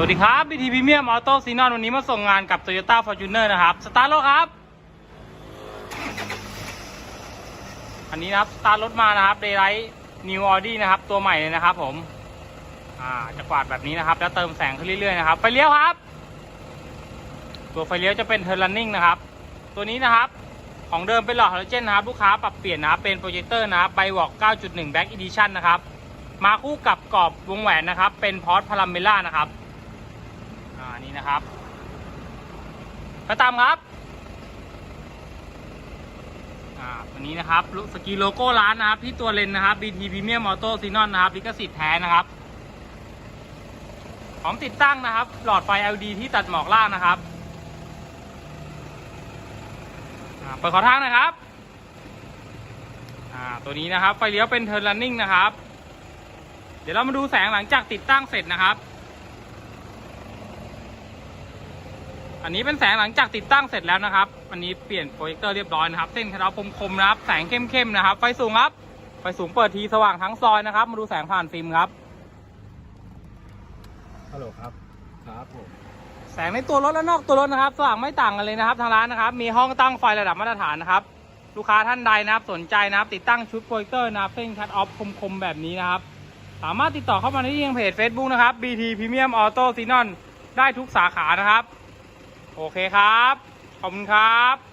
สวัสดีครับ BT Premium Auto s e n o n วันนี้มาส่งงานกับ Toyota Fortuner นะครับ สตาร์ทรถครับ อันนี้นะครับ สตาร์ทรถมานะครับ Daylight New Audi นะครับ ตัวใหม่เลยนะครับ ผม อ่า จะกวาดแบบนี้นะครับ แล้วเติมแสงขึ้นเรื่อยๆนะครับ ไฟเลี้ยวครับ ตัวไฟเลี้ยวจะเป็น Turn Running นะครับ ตัวนี้นะครับ ของเดิมเป็นหลอดฮาโลเจนนะครับ ลูกค้าปรับเปลี่ยนนะครับ เป็นโปรเจคเตอร์นะครับไบวอก 9.1 Back Edition นะครับ มาคู่กับกรอบวงแหวนนะครับ เป็นพอร์ตพาราเมล่านะครับ นะครับกระตามครับอ่าตัวนี้นะครับสกีโลโก้ร้านนะครับที่ตัวเลนนะครับ BT Premium Auto s e n o n นะครับลิขสิทธิ์แท้นะครับพร้อมติดตั้งนะครับ หลอดไฟ LED ที่ตัดหมอกล่างนะครับเปิดขอทางนะครับตัวนี้นะครับ ไฟเลี้ยวเป็น Turn Running นะครับ เดี๋ยวเรามาดูแสงหลังจากติดตั้งเสร็จนะครับ อันนี้เป็นแสงหลังจากติดตั้งเสร็จแล้วนะครับ อันนี้เปลี่ยนโปรเจคเตอร์เรียบร้อยนะครับ เส้นคาราคมๆนะครับ แสงเข้มๆนะครับ ไฟสูงครับ ไฟสูงเปิดทีสว่างทั้งซอยนะครับ มาดูแสงผ่านฟิล์มครับ ฮัลโหลครับ ครับผม แสงในตัวรถและนอกตัวรถนะครับ สว่างไม่ต่างกันเลยนะครับ ทางร้านนะครับ มีห้องตั้งไฟระดับมาตรฐานนะครับ ลูกค้าท่านใดนะครับ สนใจนะครับ ติดตั้งชุดโปรเจคเตอร์นะครับ เส้นคัตออฟคมๆแบบนี้นะครับ สามารถติดต่อเข้ามาที่ยังเพจ Facebook นะครับ BT Premium Auto s e n o n ได้ทุกสาขานะครับ โอเคครับ ขอบคุณครับ